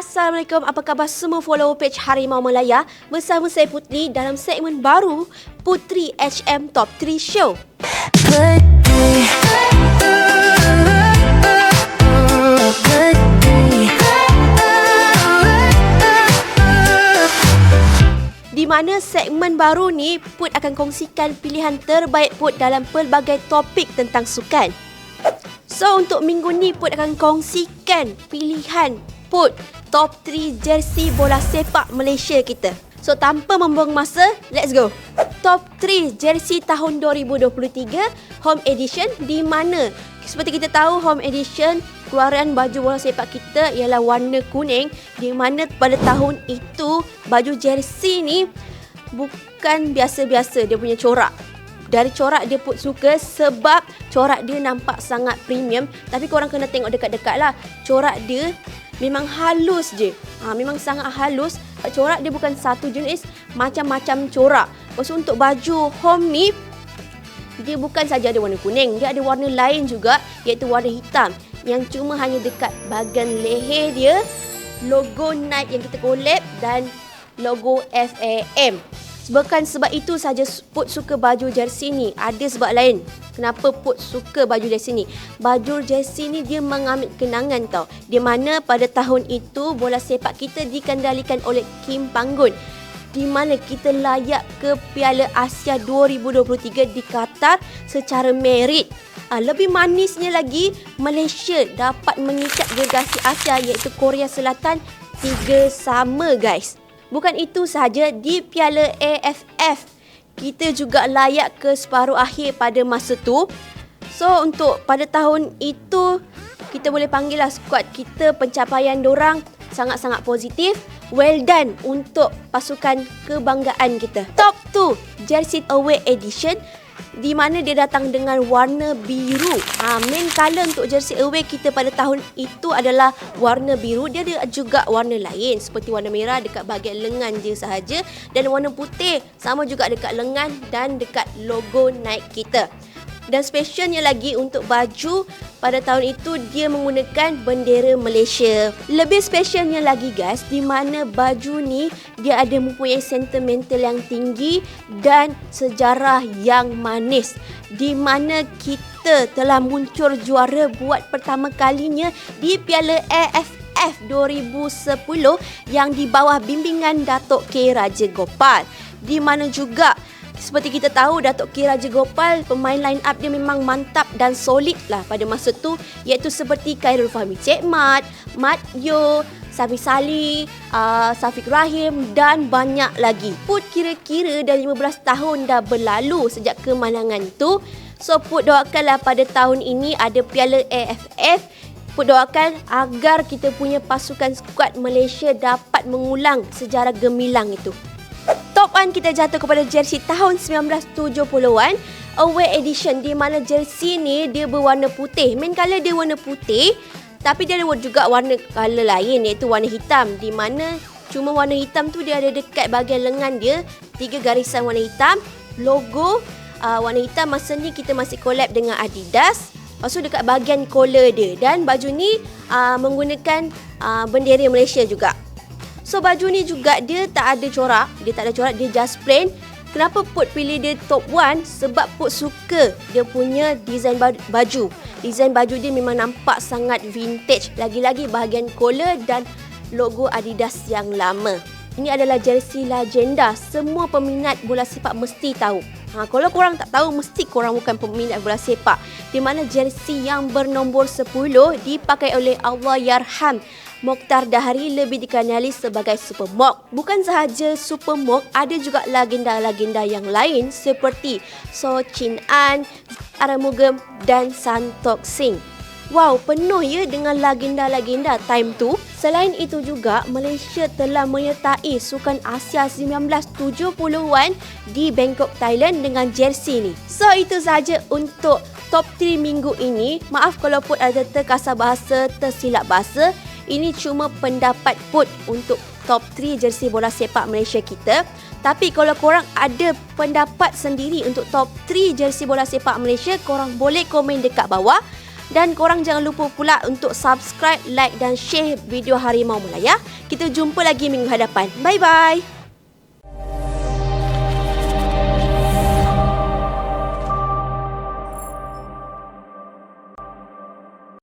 Assalamualaikum, apa khabar semua follower page Harimau Malaya? Bersama saya Putri dalam segmen baru Putri HM Top 3 Show. Di mana segmen baru ni Put akan kongsikan pilihan terbaik Put dalam pelbagai topik tentang sukan So untuk minggu ni Put akan kongsikan pilihan Put top 3 jersey bola sepak Malaysia kita. So tanpa membuang masa, let's go. Top 3 jersey tahun 2023 home edition di mana seperti kita tahu home edition keluaran baju bola sepak kita ialah warna kuning di mana pada tahun itu baju jersey ni bukan biasa-biasa dia punya corak dari corak dia put suka sebab corak dia nampak sangat premium tapi korang kena tengok dekat-dekat lah corak dia memang halus je. Ha, memang sangat halus. Corak dia bukan satu jenis, macam-macam corak. Lepas untuk baju home ni, dia bukan saja ada warna kuning, dia ada warna lain juga iaitu warna hitam yang cuma hanya dekat bahagian leher dia, logo Nike yang kita collab dan logo FAM. Bukan sebab itu saja Put suka baju jersey ni. Ada sebab lain. Kenapa Put suka baju jersey ni? Baju jersey ni dia mengambil kenangan tau. Di mana pada tahun itu bola sepak kita dikendalikan oleh Kim Panggun. Di mana kita layak ke Piala Asia 2023 di Qatar secara merit. Ha, lebih manisnya lagi, Malaysia dapat mengikat gergasi Asia iaitu Korea Selatan tiga sama guys. Bukan itu sahaja di Piala AFF kita juga layak ke separuh akhir pada masa tu. So untuk pada tahun itu kita boleh panggil lah skuad kita pencapaian dorang sangat-sangat positif. Well done untuk pasukan kebanggaan kita. Top 2 Jersey Away Edition di mana dia datang dengan warna biru. Ha, main color untuk jersey away kita pada tahun itu adalah warna biru. Dia ada juga warna lain seperti warna merah dekat bahagian lengan dia sahaja dan warna putih sama juga dekat lengan dan dekat logo Nike kita. Dan specialnya lagi untuk baju pada tahun itu dia menggunakan bendera Malaysia. Lebih specialnya lagi guys di mana baju ni dia ada mempunyai sentimental yang tinggi dan sejarah yang manis. Di mana kita telah muncul juara buat pertama kalinya di Piala AFF 2010 yang di bawah bimbingan Datuk K Raja Gopal. Di mana juga seperti kita tahu Datuk K Raja Gopal pemain line up dia memang mantap dan solid lah pada masa tu iaitu seperti Khairul Fahmi Cik Mat, Mat Yo, Safi Sali, uh, Safiq Rahim dan banyak lagi. Put kira-kira dah 15 tahun dah berlalu sejak kemenangan tu. So Put doakanlah pada tahun ini ada Piala AFF Put doakan agar kita punya pasukan skuad Malaysia dapat mengulang sejarah gemilang itu 1 kita jatuh kepada jersey tahun 1970-an away edition di mana jersey ni dia berwarna putih. Main color dia warna putih tapi dia ada juga warna color lain iaitu warna hitam di mana cuma warna hitam tu dia ada dekat bahagian lengan dia. Tiga garisan warna hitam logo uh, warna hitam. Masa ni kita masih collab dengan Adidas. Lepas tu dekat bahagian collar dia. Dan baju ni uh, menggunakan uh, bendera Malaysia juga. So baju ni juga dia tak ada corak, dia tak ada corak, dia just plain. Kenapa Put pilih dia top 1? Sebab Put suka dia punya design baju. Design baju dia memang nampak sangat vintage. Lagi-lagi bahagian collar dan logo Adidas yang lama. Ini adalah jersey legenda. Semua peminat bola sepak mesti tahu. Ha, kalau korang tak tahu, mesti korang bukan peminat bola sepak. Di mana jersey yang bernombor 10 dipakai oleh Allah Yarham Mokhtar Dahari lebih dikenali sebagai Super Mok. Bukan sahaja Super Mok, ada juga legenda-legenda yang lain seperti So Chin An, Aramugam dan Santok Singh. Wow, penuh ya dengan legenda-legenda time tu. Selain itu juga, Malaysia telah menyertai Sukan Asia 1970-an di Bangkok, Thailand dengan jersey ni. So, itu saja untuk top 3 minggu ini. Maaf kalau pun ada terkasar bahasa, tersilap bahasa. Ini cuma pendapat put untuk top 3 jersey bola sepak Malaysia kita. Tapi kalau korang ada pendapat sendiri untuk top 3 jersey bola sepak Malaysia, korang boleh komen dekat bawah. Dan korang jangan lupa pula untuk subscribe, like dan share video Harimau Melaya. Kita jumpa lagi minggu hadapan. Bye-bye.